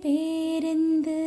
பேருந்து.